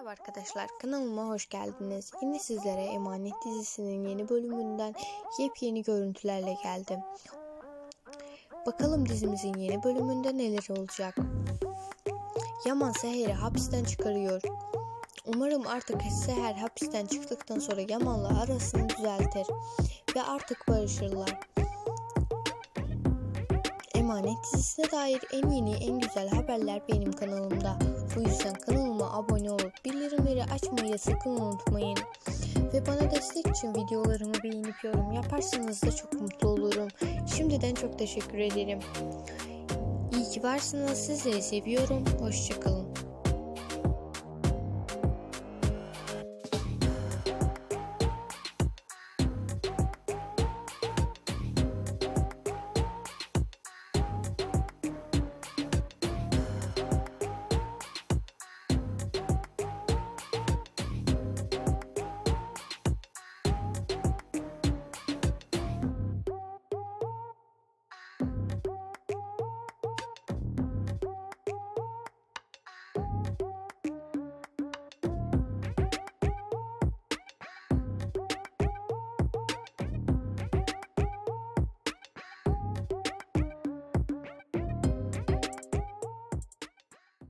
Merhaba arkadaşlar kanalıma hoş geldiniz. Yine sizlere Emanet dizisinin yeni bölümünden yepyeni görüntülerle geldim. Bakalım dizimizin yeni bölümünde neler olacak. Yaman Seher'i hapisten çıkarıyor. Umarım artık Seher hapisten çıktıktan sonra Yaman'la arasını düzeltir ve artık barışırlar. Emanet dizisine dair en yeni en güzel haberler benim kanalımda. Bu yüzden kanalıma abone olup bildirimleri açmayı sakın unutmayın. Ve bana destek için videolarımı beğenip yorum yaparsanız da çok mutlu olurum. Şimdiden çok teşekkür ederim. İyi ki varsınız. Sizleri seviyorum. Hoşçakalın.